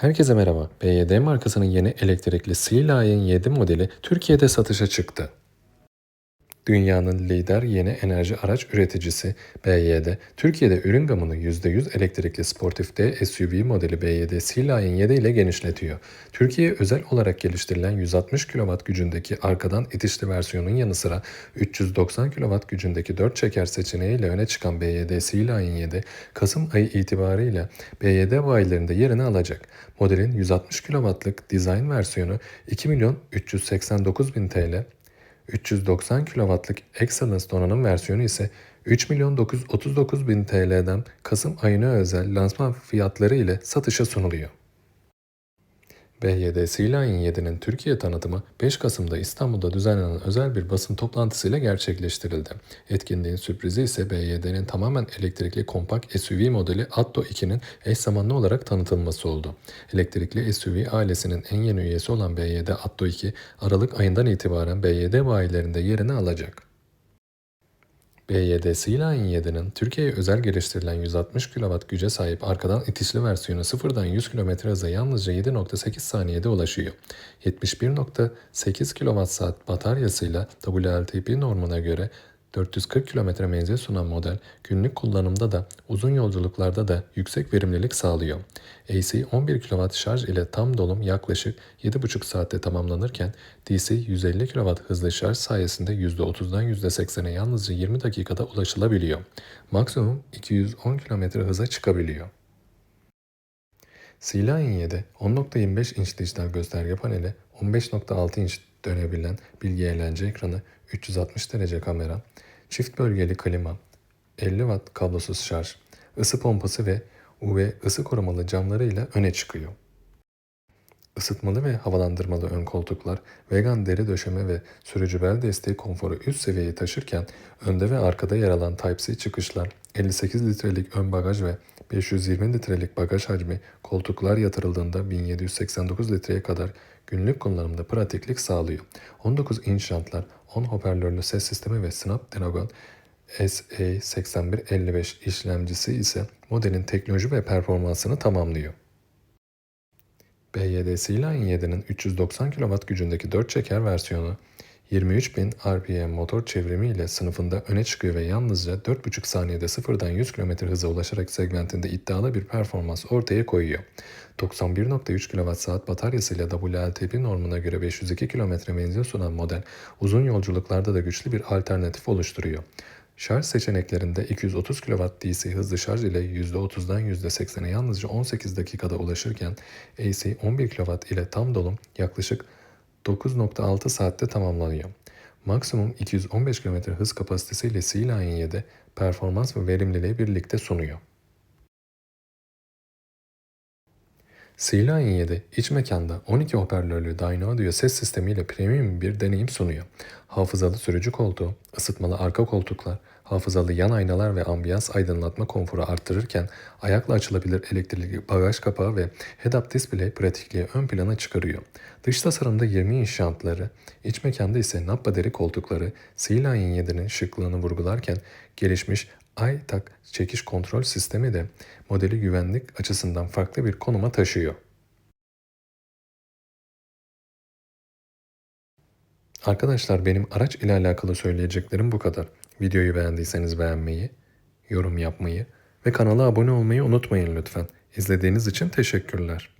Herkese merhaba. BYD markasının yeni elektrikli Sea-Lion 7 modeli Türkiye'de satışa çıktı. Dünyanın lider yeni enerji araç üreticisi BYD, Türkiye'de ürün gamını %100 elektrikli sportif D SUV modeli BYD Sea-Lion 7 ile genişletiyor. Türkiye'ye özel olarak geliştirilen 160 kW gücündeki arkadan itişli versiyonun yanı sıra 390 kW gücündeki 4 çeker seçeneğiyle öne çıkan BYD Sea-Lion 7, Kasım ayı itibariyle BYD bayilerinde yerini alacak. Modelin 160 kW'lık dizayn versiyonu 2 milyon 389 bin TL, 390 kW'lık Excellence donanım versiyonu ise 3 milyon 939 bin TL'den Kasım ayına özel lansman fiyatları ile satışa sunuluyor. BYD Sea-Lion 7'nin Türkiye tanıtımı 5 Kasım'da İstanbul'da düzenlenen özel bir basın toplantısıyla gerçekleştirildi. Etkinliğin sürprizi ise BYD'nin tamamen elektrikli kompakt SUV modeli Atto 2'nin eş zamanlı olarak tanıtılması oldu. Elektrikli SUV ailesinin en yeni üyesi olan BYD Atto 2, Aralık ayından itibaren BYD bayilerinde yerini alacak. BYD Sea-Lion 7'nin Türkiye'ye özel geliştirilen 160 kW güce sahip arkadan itişli versiyonu sıfırdan 100 km hıza yalnızca 7.8 saniyede ulaşıyor. 71.8 kWh bataryasıyla WLTP normuna göre 440 km menzil sunan model günlük kullanımda da uzun yolculuklarda da yüksek verimlilik sağlıyor. AC 11 kW şarj ile tam dolum yaklaşık 7,5 saatte tamamlanırken DC 150 kW hızlı şarj sayesinde %30'dan %80'e yalnızca 20 dakikada ulaşılabiliyor. Maksimum 210 km hıza çıkabiliyor. 7 10.25 inç dijital gösterge paneli, 15.6 inç dönebilen bilgi eğlence ekranı, 360 derece kamera, çift bölgeli klima, 50 watt kablosuz şarj, ısı pompası ve UV ısı korumalı camlarıyla öne çıkıyor. Isıtmalı ve havalandırmalı ön koltuklar, vegan deri döşeme ve sürücü bel desteği konforu üst seviyeyi taşırken önde ve arkada yer alan Type-C çıkışlar, 58 litrelik ön bagaj ve 520 litrelik bagaj hacmi koltuklar yatırıldığında 1789 litreye kadar günlük kullanımda pratiklik sağlıyor. 19 inç jantlar, 10 hoparlörlü ses sistemi ve Snapdragon SA8155 işlemcisi ise modelin teknoloji ve performansını tamamlıyor. BYD Sea-Lion 7'nin 390 kW gücündeki 4 çeker versiyonu 23.000 RPM motor çevrimi ile sınıfında öne çıkıyor ve yalnızca 4,5 saniyede sıfırdan 100 km hıza ulaşarak segmentinde iddialı bir performans ortaya koyuyor. 91.3 kWh bataryasıyla WLTP normuna göre 502 km menzil sunan model uzun yolculuklarda da güçlü bir alternatif oluşturuyor. Şarj seçeneklerinde 230 kW DC hızlı şarj ile %30'dan %80'e yalnızca 18 dakikada ulaşırken AC 11 kW ile tam dolum yaklaşık 9.6 saatte tamamlanıyor. Maksimum 215 km hız kapasitesiyle Sea-Lion 7 performans ve verimliliği birlikte sunuyor. Sea-Lion 7 iç mekanda 12 hoparlörlü Dyno Audio ses sistemiyle premium bir deneyim sunuyor. Hafızalı sürücü koltuğu, ısıtmalı arka koltuklar, hafızalı yan aynalar ve ambiyans aydınlatma konforu arttırırken ayakla açılabilir elektrikli bagaj kapağı ve head-up display pratikliği ön plana çıkarıyor. Dış tasarımda 20 inç jantları, iç mekanda ise nappa deri koltukları Sea-Lion 7'nin şıklığını vurgularken gelişmiş iTAC çekiş kontrol sistemi de modeli güvenlik açısından farklı bir konuma taşıyor. Arkadaşlar benim araç ile alakalı söyleyeceklerim bu kadar. Videoyu beğendiyseniz beğenmeyi, yorum yapmayı ve kanala abone olmayı unutmayın lütfen. İzlediğiniz için teşekkürler.